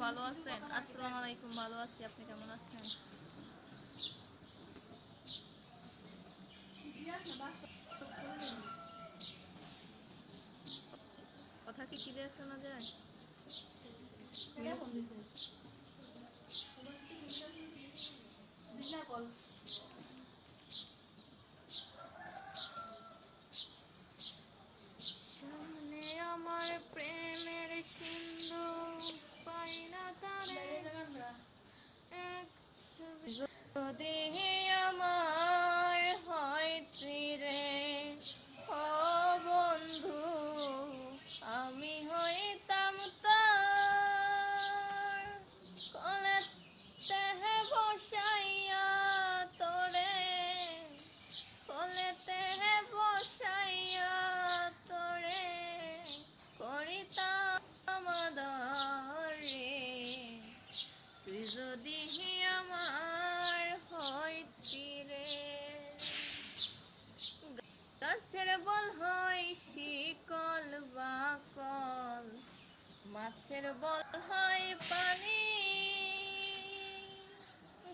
ভালো আছেন আসসালামু আলাইকুম ভালো আছি আপনি কেমন আছেন? কথা কি ক্লিয়ার শোনা যায়? সামনে Жодині গাছের বল হয় শিকল বা কল মাছের বল হয় পানি,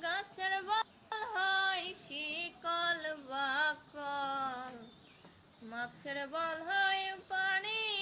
গাছের বল হয় শিকল বা কল মাছের বল হয় পানি।